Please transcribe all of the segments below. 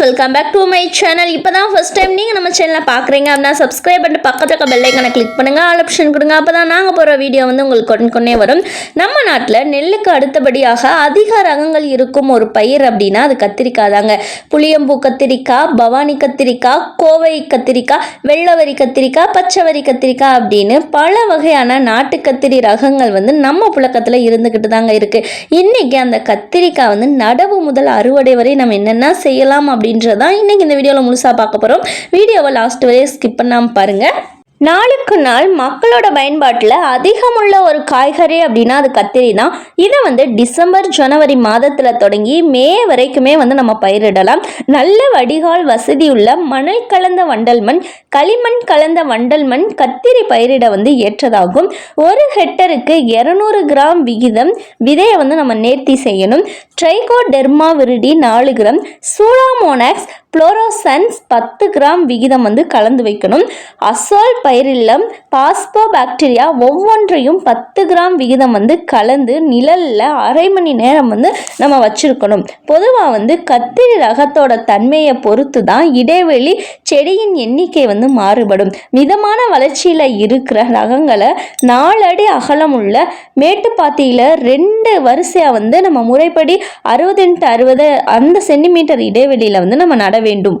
Friends welcome back to my channel இப்போ தான் first time நீங்கள் நம்ம சேனலை பார்க்குறீங்க அப்படின்னா சப்ஸ்கிரைப் பண்ணிட்டு பக்கத்தில் இருக்க பெல்லைக்கனை கிளிக் பண்ணுங்கள் ஆல் ஆப்ஷன் கொடுங்க. அப்போ தான் நாங்கள் போகிற வீடியோ வந்து உங்களுக்கு கொண்டே வரும். நம்ம நாட்டில் நெல்லுக்கு அடுத்தபடியாக அதிக ரகங்கள் இருக்கும் ஒரு பயிர் அப்படின்னா அது கத்திரிக்காய் தாங்க புளியம்பூ கத்திரிக்காய் பவானி கத்திரிக்காய் கோவை கத்திரிக்காய் வெள்ளவரி கத்திரிக்காய் பச்சைவரி கத்திரிக்காய் அப்படின்னு பல வகையான நாட்டு கத்திரி ரகங்கள் வந்து நம்ம புழக்கத்தில் இருந்துக்கிட்டு தாங்க இருக்குது இன்றைக்கி அந்த கத்திரிக்காய் வந்து நடவு முதல் அறுவடை வரை நம்ம என்னென்ன செய்யலாம் அப்படின்றதான் இன்றைக்கி இந்த வீடியோவில் முழுசாக பார்க்க போகிறோம் வீடியோவை லாஸ்ட் வரை ஸ்கிப் பண்ணாமல் பாருங்கள் நாளுக்கு நாள் மக்களோட பயன்பாட்டில் அதிகமுள்ள ஒரு காய்கறி அப்படின்னா அது கத்திரி தான். இதை வந்து டிசம்பர் ஜனவரி மாதத்தில் தொடங்கி மே வரைக்குமே வந்து நம்ம பயிரிடலாம். நல்ல வடிகால் வசதி உள்ள மணல் கலந்த வண்டல் மண் களிமண் கலந்த வண்டல் மண் கத்திரி பயிரிட வந்து ஏற்றதாகும். ஒரு ஹெக்டருக்கு இரநூறு கிராம் விகிதம் விதையை வந்து நம்ம நேர்த்தி செய்யணும். ட்ரைகோடெர்மா விரிடி நாலு கிராம் சூடாமோனாக்ஸ் புளோரோசன்ஸ் பத்து கிராம் விகிதம் வந்து கலந்து வைக்கணும். அசோல் பயிரில்லம் பாஸ்போ பாக்டீரியா ஒவ்வொன்றையும் பத்து கிராம் விகிதம் வந்து கலந்து நிழலில் அரை மணி நேரம் வந்து நம்ம வச்சுருக்கணும். பொதுவாக வந்து கத்திரி ரகத்தோட தன்மையை பொறுத்து தான் இடைவெளி செடியின் எண்ணிக்கை வந்து மாறுபடும். மிதமான வளர்ச்சியில் இருக்கிற ரகங்களை நாலடி அகலம் உள்ள மேட்டுப்பாத்தியில் ரெண்டு வரிசையாக வந்து நம்ம முறைப்படி அறுபது இன்ட்டு அறுபது அந்த சென்டிமீட்டர் இடைவெளியில் வந்து நம்ம நட வேண்டும்.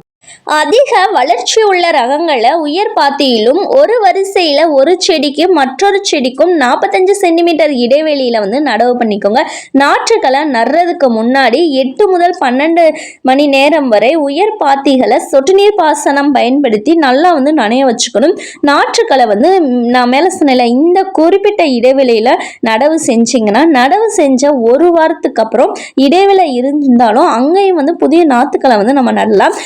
அதிக வளர்ச்சி உள்ள ரகங்களை உயர் பாத்தியிலும் ஒரு வரிசையில் ஒரு செடிக்கு மற்றொரு செடிக்கும் நாற்பத்தஞ்சு சென்டிமீட்டர் இடைவெளியில் வந்து நடவு பண்ணிக்கோங்க. நாற்றுக்களை நடுறதுக்கு முன்னாடி எட்டு முதல் பன்னெண்டு மணி நேரம் வரை உயர் பாத்திகளை சொட்டு நீர் பாசனம் பயன்படுத்தி நல்லா வந்து நனைய வச்சுக்கணும். நாற்றுக்களை வந்து நான் மேலே சொன்னல இந்த குறிப்பிட்ட இடைவெளியில் நடவு செஞ்சிங்கன்னா நடவு செஞ்ச ஒரு வாரத்துக்கு அப்புறம் இடைவெளி இருந்தாலும் அங்கேயும் வந்து புதிய நாற்றுக்களை வந்து நம்ம நடலாம்.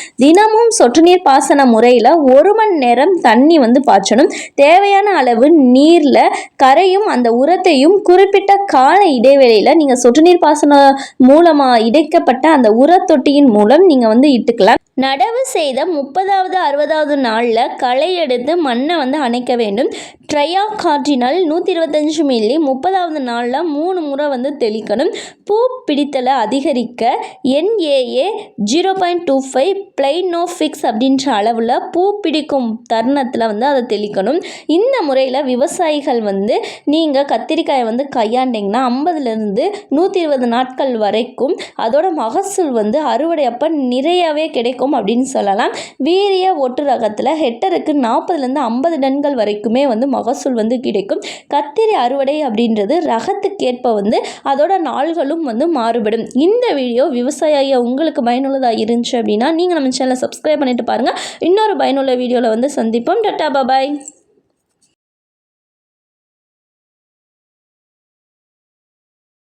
தினமும் சொட்டு நீர் பாசன முறையில் ஒரு மணி நேரம் தண்ணி வந்து பாய்ச்சணும். தேவையான அளவு நீரில் கரையும் அந்த உரத்தையும் குறிப்பிட்ட கால இடைவெளியில் நீங்கள் சொட்டு நீர் பாசன மூலமாக இடைக்கப்பட்ட அந்த உரத்தொட்டியின் மூலம் நீங்கள் வந்து இட்டுக்கலாம். நடவு செய்த முப்பதாவது அறுபதாவது நாளில் களை எடுத்து மண்ணை வந்து அணைக்க வேண்டும். ட்ரையா கார்டினல் நூற்றி இருபத்தஞ்சு மில்லி முப்பதாவது நாளில் மூணு முறை வந்து தெளிக்கணும். பூ பிடித்தலை அதிகரிக்க NAA zero point two five fix அப்படின்ற அளவில் பூ பிடிக்கும் தருணத்தில் வந்து அதை தெளிக்கணும். இந்த முறையில் விவசாயிகள் வந்து நீங்கள் கத்திரிக்காயை வந்து கையாண்டிங்கன்னா ஐம்பதுலேருந்து நூற்றி இருபது நாட்கள் வரைக்கும் அதோட மகசூல் வந்து அறுவடை அப்போ நிறையவே கிடைக்கும் அப்படின்னு சொல்லலாம். வீரிய ஒட்டு ரகத்தில் ஹெக்டருக்கு நாற்பதுலேருந்து ஐம்பது டன்கள் வரைக்குமே வந்து மகசூல் வந்து கிடைக்கும். கத்திரி அறுவடை அப்படின்றது ரகத்துக்கேற்ப வந்து அதோட நாள்களும் வந்து மாறுபடும். இந்த வீடியோ விவசாயியை உங்களுக்கு பயனுள்ளதாக இருந்துச்சு அப்படின்னா நீங்கள் நம்ம சேனலை சப்ஸ்கிரைப் பண்ணிட்டு பாருங்கள் இன்னொரு பயனுள்ள வீடியோவில் வந்து சந்திப்போம். டட்டா பாபாய்